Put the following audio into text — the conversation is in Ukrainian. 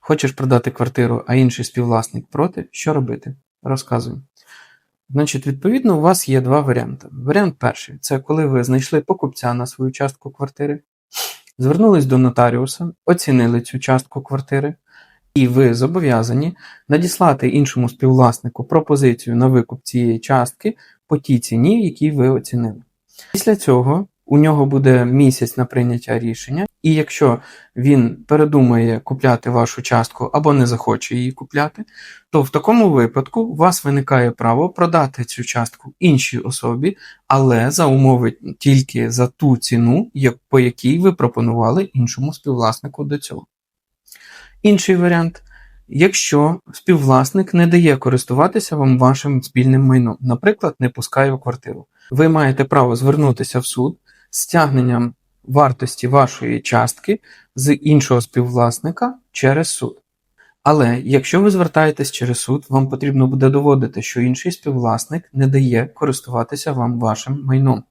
Хочеш продати квартиру, а інший співвласник проти, що робити? Розказуй. Значить, відповідно, у вас є два варіанти. Варіант перший це коли ви знайшли покупця на свою частку квартири, звернулись до нотаріуса, оцінили цю частку квартири, і ви зобов'язані надіслати іншому співвласнику пропозицію на викуп цієї частки по тій ціні, якій ви оцінили. Після цього у нього буде місяць на прийняття рішення, і якщо він передумає купляти вашу частку або не захоче її купляти, то в такому випадку у вас виникає право продати цю частку іншій особі, але за умови тільки за ту ціну, по якій ви пропонували іншому співвласнику до цього. Інший варіант. Якщо співвласник не дає користуватися вам вашим спільним майном, наприклад, не пускає в квартиру, ви маєте право звернутися в суд з стягненням вартості вашої частки з іншого співвласника через суд. Але якщо ви звертаєтесь через суд, вам потрібно буде доводити, що інший співвласник не дає користуватися вам вашим майном.